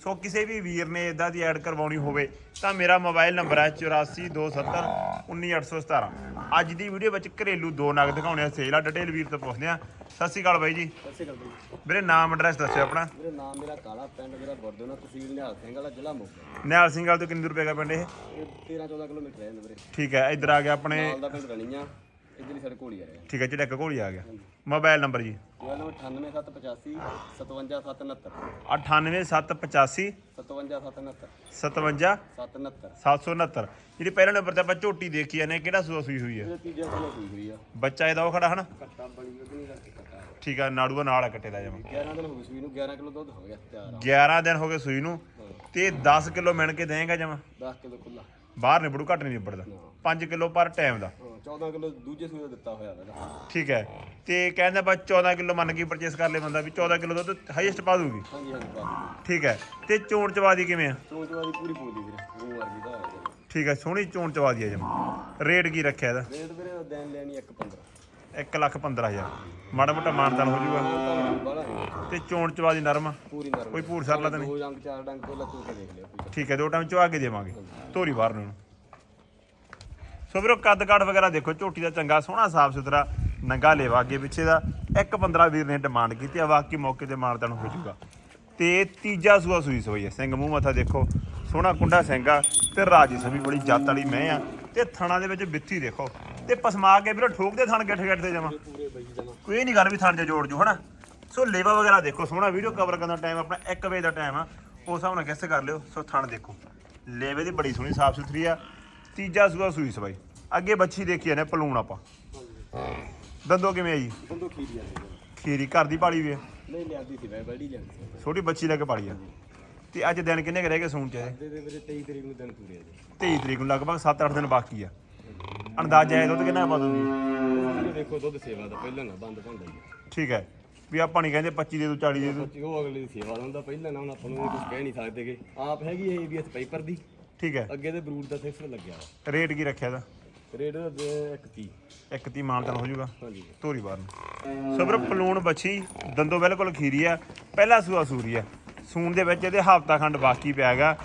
ਸੋ ਕਿਸੇ ਵੀ ਵੀਰ ਨੇ ਇਦਾਂ ਦੀ ਐਡ ਕਰਵਾਉਣੀ ਹੋਵੇ ਤਾਂ ਮੇਰਾ ਮੋਬਾਈਲ ਨੰਬਰ ਹੈ 8427191817 ਅੱਜ ਦੀ ਵੀਡੀਓ ਵਿੱਚ ਘਰੇਲੂ ਦੋ ਨਗ ਦਿਖਾਉਣੇ ਆ ਸੇਲ ਆ ਡਿਟੇਲ ਵੀਰ ਤੋਂ ਪੁੱਛਦੇ ਆ। ਸਤਿ ਸ਼੍ਰੀ ਅਕਾਲ ਬਾਈ ਜੀ। ਸਤਿ ਸ਼੍ਰੀ ਅਕਾਲ ਬਾਈ। ਵੀਰੇ ਨਾਮ ਐਡਰੈਸ ਦੱਸਿਓ ਆਪਣਾ। ਵੀਰੇ ਨਾਮ ਮੇਰਾ ਕਾਲਾ ਪਿੰਡ ਮੇਰਾ ਬਰਦੋਨਾ ਤਹਿਸੀਲ ਨਿਹਾਲ ਸਿੰਘ ਵਾਲਾ ਜ਼ਿਲ੍ਹਾ ਮੋਗਾ। ਨਿਹਾਲ ਸਿੰਘ ਵਾਲ ਤੋਂ ਕਿੰਨੀ ਦੂਰ ਪਏਗਾ ਪਿੰਡ ਇਹ? ਇਹ 13 14 ਕਿਲੋਮੀਟਰ ਹੈ ਵੀਰੇ। ਠੀਕ ਹੈ ਇੱਧਰ ਆ ਗਿਆ ਆਪਣੇ ਨਾਲ ਦਾ ਪਿੰਡ ਰਣੀਆਂ। ਇੱਧਰਲੀ ਸਾਡੇ ਕੋਲ ਹੀ ਆ ਰਿਹਾ ਠੀਕ ਹੈ ਝੜਕ ਘੋਲੀ ਆ ਗਿਆ ਮੋਬਾਈਲ ਨੰਬਰ ਜੀ ਮੇਰਾ ਨਾਮ 98785 57769 98785 57769 57 769 769 ਜਿਹੜੀ ਪਹਿਲੇ ਨੰਬਰ ਤੇ ਆਪਾਂ ਝੋਟੀ ਦੇਖੀ ਜਾਂਦੇ ਕਿਹੜਾ ਸੂਆ ਸੂਈ ਹੋਈ ਹੈ ਇਹ ਤੀਜਾ ਕਿਲੋ ਹੋਈ ਹੋਈ ਆ ਬੱਚਾ ਇਹਦਾ ਉਹ ਖੜਾ ਹਨਾ ਕੱਟਾ ਬਣੀ ਉਹਦੀ ਨਹੀਂ ਕਰਕੇ ਕੱਟਾ ਠੀਕ ਆ ਨਾੜੂਆ ਨਾਲ ਆ ਕੱਟੇ ਦਾ ਜਮਾ 11 ਦਿਨ ਹੋ ਗਏ ਸੂਈ ਨੂੰ 11 ਕਿਲੋ ਦੁੱਧ ਹੋ ਗਿਆ ਤਿਆਰ ਆ 11 ਦਿਨ ਹੋ ਗਏ ਸੂਈ ਨੂੰ ਤੇ 10 ਕਿਲੋ ਮਿਣ ਕੇ ਦੇਂਗਾ ਜਮਾ 10 ਕਿਲੋ ਖੁੱਲਾ ਬਾਹਰ ਨਿਬੜੂ ਘੱਟ ਨਹੀਂ ਨਿਬੜਦਾ। 5 ਕਿਲੋ ਪਰ ਟਾਈਮ ਦਾ। ਹਾਂ 14 ਕਿਲੋ ਦੂਜੇ ਦਾ ਦਿੱਤਾ ਹੋਇਆ ਹੈਗਾ ਠੀਕ ਹੈ। ਤੇ ਕਹਿੰਦਾ ਬਾ 14 ਕਿਲੋ ਮੰਨ ਕੇ ਪਰਚੇਸ ਕਰ ਲੇ ਬੰਦਾ ਵੀ 14 ਕਿਲੋ ਦੁੱਧ ਹਾਈਐਸਟ ਪਾ ਦੂਗੀ। ਹਾਂਜੀ ਹਾਂਜੀ ਬਾਤ ਠੀਕ ਹੈ। ਤੇ ਚੋਣ ਚਵਾਦੀ ਕਿਵੇਂ ਆ? ਚੋਂ ਚਵਾਦੀ ਪੂਰੀ ਪੂਰੀ ਵੀਰੇ ਉਹ ਵਰਗੀ ਦਾ ਠੀਕ ਹੈ ਸੋਹਣੀ ਚੋਣ ਚਵਾਦੀ ਆ ਜਮਾ। ਰੇਟ ਕੀ ਰੱਖਿਆ ਇਹਦਾ? ਰੇਟ ਵੀਰੇ ਦੇਣ ਲੈਣੀ 1.15 1 ਲੱਖ 15000 ਮਾੜਾ ਮੋਟਾ ਮਾਨਦਾਨ ਹੋ ਨਹੀਂ ਤੇ ਚੋਣ ਚਵਾਦੀ ਨਰਮ। ਆ। ਪੂਰੀ ਨਰਮ ਕੋਈ ਭੂਰ ਸਰਲਾ ਤਾਂ ਨਹੀਂ। ਦੋ ਚਾਰ ਡੰਗ ਤੋਂ ਲੱਤੂ ਕੇ ਦੇਖ ਲਿਓ। ਠੀਕ ਹੈ ਦੋ ਟਾਈਮ ਚਵਾ ਕੇ ਦੇਵਾਂਗੇ। ਧੋਰੀ ਬਾਹਰ ਨੂੰ। ਸੋ ਵੀਰੋ ਕੱਦ ਕਾਠ ਵਗੈਰਾ ਦੇਖੋ ਝੋਟੀ ਦਾ ਚੰਗਾ ਸੋਹਣਾ ਸਾਫ਼ ਸੁਥਰਾ ਨੰਗਾ ਲੇਵਾ ਅੱਗੇ ਪਿੱਛੇ ਦਾ। 1.15 ਵੀਰ ਨੇ ਡਿਮਾਂਡ ਕੀਤੀ ਆ ਬਾਕੀ ਮੌਕੇ ਤੇ ਮਾਨਦਾਨ ਹੋ ਜਾਊਗਾ। ਤੇ ਤੀਜਾ ਸੂਆ ਸੂਈ ਸੋਈ ਹੈ। ਸਿੰਘ ਮੂੰਹ ਮੱਥਾ ਦੇਖੋ ਸੋਹਣਾ ਕੁੰਡਾ ਸਿੰਘਾ ਤੇ ਰਾਜੀ ਸਭੀ ਬੜੀ ਜੱਤ ਵਾਲੀ ਮੈਂ ਆ। ਤੇ ਥਣਾ ਦੇ ਵਿੱਚ ਬਿੱਥੀ ਦੇਖੋ। ਤੇ ਪਸਮਾ ਕੇ ਵੀਰੋ ਠੋਕਦੇ ਥਣ ਗੱਠ ਗੱਠ ਤੇ ਜਮਾ। ਕੋਈ ਨਹੀਂ ਗੱਲ ਵੀ ਥਣ ਚ ਜੋੜ ਜੂ ਹਨਾ? ਸੋ ਲੇਵਾ ਵਗੈਰਾ ਦੇਖੋ ਸੋਹਣਾ ਵੀਡੀਓ ਕਵਰ ਕਰਨ ਦਾ ਟਾਈਮ ਆਪਣਾ 1 ਵਜੇ ਦਾ ਟਾਈਮ ਆ। ਉਸ ਹਿਸਾਬ ਨਾਲ ਕਿਸ ਕਰ ਲਿਓ ਸੋ ਥਣ ਦੇਖੋ। ਲੇਵੇ ਦੀ ਬੜੀ ਸੋਹਣੀ ਸਾਫ਼ ਸੁਥਰੀ ਆ। ਤੀਜਾ ਸੂਆ ਸੂਈ ਸਬਾਈ ਅੱਗੇ ਬੱਚੀ ਦੇਖੀ ਨੇ ਪਲੂਣ ਆਪਾਂ। ਦੰਦੋ ਕਿਵੇਂ ਆ ਜੀ? ਬੰਦੋ ਖੀਰੀ ਆ। ਖੀਰੀ ਘਰ ਦੀ ਪਾਲੀ ਵੀ ਆ? ਨਹੀਂ ਲਿਆਂਦੀ ਸੀ ਮੈਂ ਬੜੀ ਲਿਆਂਦੀ ਛੋਟੀ ਬੱਚੀ ਲੈ ਕੇ ਪਾਲੀ ਆ। ਤੇ ਅੱਜ ਦਿਨ ਕਿੰਨੇ ਰਹਿ ਗਏ ਸੂਣ ਚ? ਦੇ ਦੇ ਵੀਰੇ 23 ਤਰੀਕ ਨੂੰ ਦਿਨ ਪੂਰੇ ਆ ਜੀ। 23 ਤਰੀਕ ਨੂੰ ਲਗਭਗ 7-8 ਦਿਨ ਬਾਕੀ ਆ। ਅੰਦਾਜ਼ਾ ਇਹ ਦੁੱਧ ਕਿੰਨਾ ਪਾ ਦੂਗੀ ਵੀਰੇ ਦੇਖੋ ਦੁੱਧ ਸੇਵਾ ਦਾ ਪਹਿਲਾਂ ਨਾ ਬੰਦ ਜੀ ਠੀਕ ਹੈ। ਵੀ ਆਪਾਂ ਨਹੀਂ ਕਹਿੰਦੇ 25 ਦੇ ਦੂ 40 ਦੇ ਦੂ। ਬੱਚੀ ਉਹ ਅਗਲੇ ਦੀ ਸੇਵਾ ਦਾ ਹੁੰਦਾ ਪਹਿਲਾਂ ਨਾ ਹੁਣ ਆਪਾਂ ਨੂੰ ਕੁਝ ਕਹਿ ਨਹੀਂ ਸਕਦੇਗੇ ਆਪ ਹੈਗੀ ਇਹ ਏਬੀਐਸ ਪੇਪਰ ਦੀ। ਠੀਕ ਹੈ। ਅੱਗੇ ਤੇ ਬਰੂਡ ਦਾ ਸਿਕਸ ਲੱਗਿਆ ਰੇਟ ਕੀ ਰੱਖਿਆ ਦਾ ਰੇਟ ਦਾ ਦੇ ਇੱਕ 30 ਇੱਕ ਤੀ ਮਾਨਤਨ ਹੋ ਜਾਊਗਾ। ਹਾਂਜੀ। ਧੋਰੀ ਬਾਰ ਨੂੰ। ਸਬਰ ਪਲੂਣ ਬੱਚੀ ਦੰਦੋ ਬਿਲਕੁਲ ਖੀਰੀ ਆ। ਪਹਿਲਾ ਸੂਆ ਸੂਰੀ ਆ। ਸੂਣ ਦੇ ਵਿੱਚ ਇਹਦੇ ਹਫਤਾ ਖੰਡ ਬਾਕੀ ਪਿਆ ਹੈਗਾ।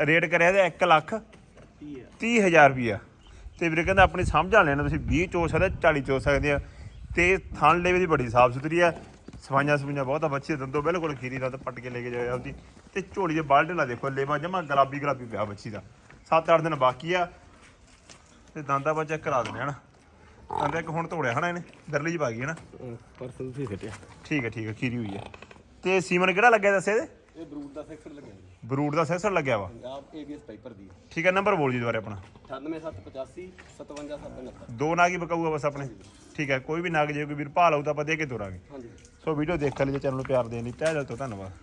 ਰੇਟ ਕਰਿਆ ਇਹਦਾ 1 ਲੱਖ 30 ਆ 30000 ਰੁਪਿਆ ਤੇ ਵੀਰੇ ਕਹਿੰਦਾ ਆਪਣੀ ਸਮਝਾ ਲੈਣਾ ਤੁਸੀਂ 20 ਚੋ ਸਕਦੇ 40 ਚੋ ਸਕਦੇ ਆ। ਤੇ ਥਣ ਲੇਵੇ ਦੀ ਬੜੀ ਸਾਫ਼ ਸੁਥਰੀ ਆ। ਸਫਾਈਆਂ ਸਫਾਈਆਂ ਬਹੁਤ ਆ ਬੱਚੇ ਦੰਦੋ ਬਿਲਕੁਲ ਖੀਰੀ ਦਾ ਤਾਂ ਪੱਟ ਕੇ ਲੈ ਕੇ ਜਾਇਆ ਆਪਦੀ। ਤੇ ਝੋਲੀ ਦੇ ਬਾਲਟੇ ਲਾ ਦੇਖੋ ਲੇਵਾ ਜਮਾ ਗੁਲਾਬੀ ਗੁਲਾਬੀ ਪਿਆ ਬੱਚੀ ਦਾ। 7-8 ਦਿਨ ਬਾਕੀ ਆ। ਤੇ ਦੰਦਾਂ ਬਾ ਚੈੱਕ ਕਰਾ ਦਿੰਦੇ ਹਨਾ। ਦੰਦ ਇੱਕ ਹੁਣ ਤੋੜਿਆ ਹਨਾ ਇਹਨੇ ਦਰਲੀ ਚ ਪਾ ਗਈ ਹਨਾ। ਪਰਸੋਂ ਤੁਸੀਂ ਫਿੱਟਿਆ ਠੀਕ ਹੈ ਠੀਕ ਹੈ ਖੀਰੀ ਹੋਈ ਹੈ ਤੇ ਸੀਮਨ ਕਿਹੜਾ ਲੱਗਿਆ ਦੱਸੇ ਇਹਦੇ? ਇਹ ਬਰੂਡ ਦਾ ਸਿਕਸ ਲੱਗਿਆ ਜੀ। ਬਰੂਟ ਦਾ ਸੈਂਸਰ ਲੱਗਿਆ ਵਾ? ਪੰਜਾਬ ਏਬੀਐਸ ਪੇਪਰ ਦੀ ਠੀਕ ਹੈ ਨੰਬਰ ਬੋਲ ਜੀ ਦੁਬਾਰੇ ਆਪਣਾ। 98785 57769 ਦੋ ਨਾਗ ਹੀ ਬਕਾਊਗਾ ਬਸ ਆਪਣੇ। ਠੀਕ ਹੈ ਕੋਈ ਵੀ ਨਾਗ ਜੇ ਕੋਈ ਵੀਰ ਭਾਲ ਆਊ ਤਾਂ ਆਪਾਂ ਦੇ ਕੇ ਤੋਰਾਂਗੇ। ਹਾਂਜੀ। ਸੋ ਵੀਡੀਓ ਦੇਖਣ ਲਈ ਚੈਨਲ ਨੂੰ ਪਿਆਰ ਦੇਣ ਲਈ ਤਹਿ ਦਿਲ ਤੋਂ ਧੰਨਵਾਦ।